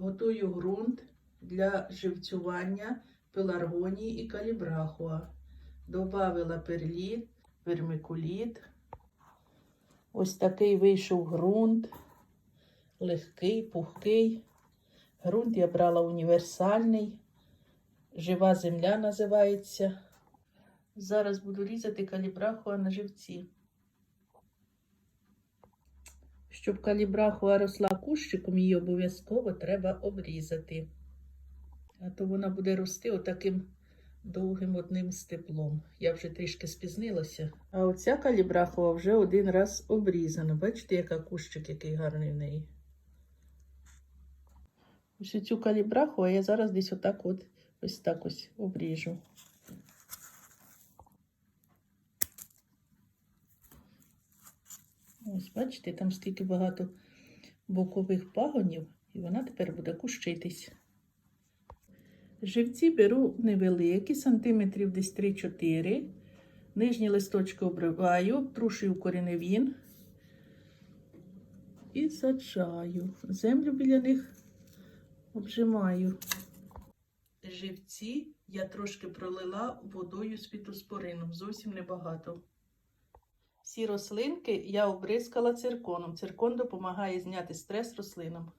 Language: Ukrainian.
Готую ґрунт для живцювання пеларгонії і калібрахуа. Добавила перліт, вермикуліт. Ось такий вийшов ґрунт. Легкий, пухкий. Ґрунт я брала універсальний. Жива земля називається. Зараз буду різати калібрахуа на живці. Щоб калібрахуа росла кущиком, її обов'язково треба обрізати. А то вона буде рости отаким довгим одним степлом. Я вже трішки спізнилася. А оця калібрахова вже один раз обрізана. Бачите, яка кущик, який гарний в неї. Ось цю калібраху я зараз десь отак от ось так ось обріжу. Ось, бачите, там стільки багато бокових пагонів, і вона тепер буде кущитись. Живці беру невеликі, сантиметрів десь 3-4. Нижні листочки обриваю, обтрушую кореневін і саджаю. Землю біля них обжимаю. Живці я трошки пролила водою з фітоспорином, зовсім небагато. Всі рослинки я обризкала цирконом. Циркон допомагає зняти стрес рослинам.